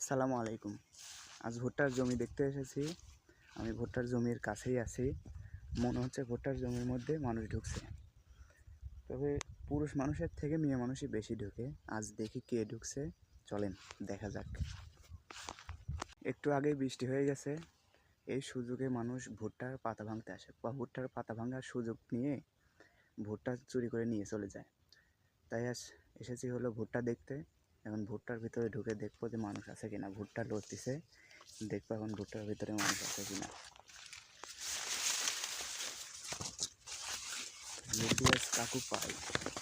সালামু আলাইকুম। আজ ভুট্টার জমি দেখতে এসেছি। আমি ভুট্টার জমির কাছেই আছি। মনে হচ্ছে ভুট্টার জমির মধ্যে মানুষ ঢুকছে। তবে পুরুষ মানুষের থেকে মেয়ে মানুষই বেশি ঢুকে। আজ দেখি কে ঢুকছে। চলেন, দেখা যাক। একটু আগেই বৃষ্টি হয়ে গেছে। এই সুযোগে মানুষ ভুট্টার পাতা ভাঙতে আসে বা ভুট্টার পাতা ভাঙার সুযোগ নিয়ে ভুট্টা চুরি করে নিয়ে চলে যায়। তাই আজ এসেছি হলো ভুট্টা দেখতে। এখন ভুট্টার ভিতরে ঢুকে দেখব যে মানুষ আছে কিনা। ভুট্টা লড়তেছে, দেখব এখন ভুট্টার ভিতরে মানুষ আছে কিনা। যদি কাকু পাই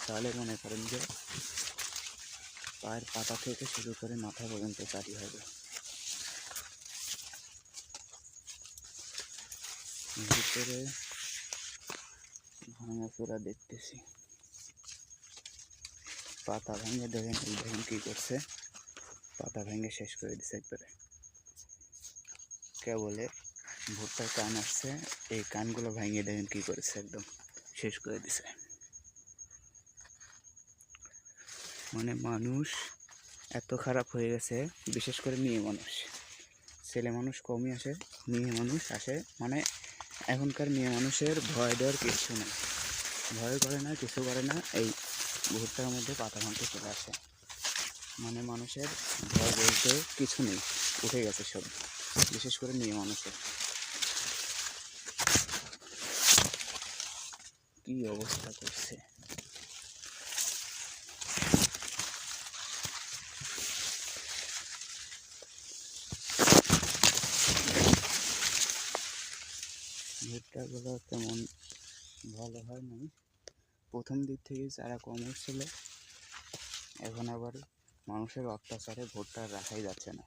তাহলে মনে করেন যে পায়ের পাতা থেকে শুরু করে মাথা পর্যন্ত চারি হবে। ভিতরে ভাঙাচোরা দেখতেছি। পাতা ভেঙে দেখেন, এই দেখেন কী করছে। পাতা ভেঙে শেষ করে দিছে একবারে। কেবলে ভুট্টার কান আসছে, এই কানগুলো ভেঙে দেখেন কী করেছে একদম, শেষ করে দিছে। মানে মানুষ এত খারাপ হয়ে গেছে, বিশেষ করে মেয়ে মানুষ। ছেলে মানুষ কমই আসে, মেয়ে মানুষ আসে মানে এখনকার মেয়ে মানুষের ভয় দেওয়ার কিছু নেই। ভয় করে না, কিছু করে না, এই ভুট্টার মধ্যে পাতা ভাঙতে চলে আসে। মানে মানুষের ভয় বলতে কিছু নেই, উঠে গেছে সব, বিশেষ করে মেয়ে মানুষের। কি অবস্থা করছে? ভুট্টাগুলো তেমন ভালো হয় নাই। প্রথম দিক থেকে চারা কম হচ্ছিল এখন আবার মানুষের অত্যাচারে ভোটটা রাখাই যাচ্ছে না।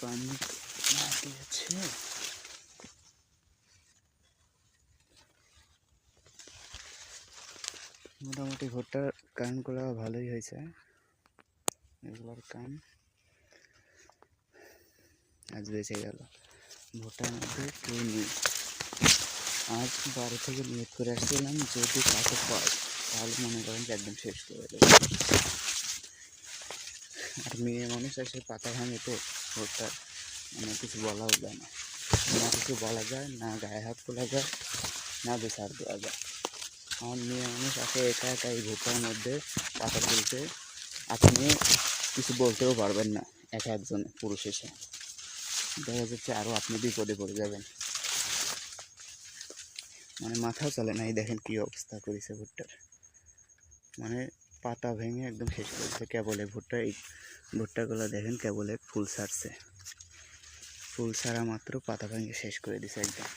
পানি না দিয়েছে? মোটামুটি ভুট্টার কানগুলো ভালোই হয়েছে। এগুলোর কান আজ বেঁচে গেল। ভুট্টার মধ্যে কেউ নেই। আজ বাড়ি থেকে নিয়োগ করে আসছিলাম, যদি কাকে পাই, তাহলে মনে করেন যে একদম শেষ করে দেবে। আর মেয়ে মানুষ এসে পাতা ভাঙে তো ভুট্টার মানে কিছু বলাও যায় না। না কিছু বলা যায়, না গায়ে হাত তোলা যায়, না বিচার দেওয়া যায়। আমার মেয়ে মানুষ আসে একা একা এই ভুট্টার মধ্যে পাতা তুলতে, আপনি কিছু বলতেও পারবেন না, একা একজন, পুরুষ এসে। দেখা যাচ্ছে আরও আপনি বিপদে পড়ে যাবেন। মানে মাথাও চলে না, এই দেখেন কী অবস্থা করেছে ভুট্টার। মানে পাতা ভেঙে একদম শেষ করেছে কেবলে ভুট্টা। এই ভুট্টাগুলো দেখেন কেবলে ফুল ছাড়ছে। ফুল ছাড়া মাত্র পাতা ভেঙে শেষ করে দিছে একদম।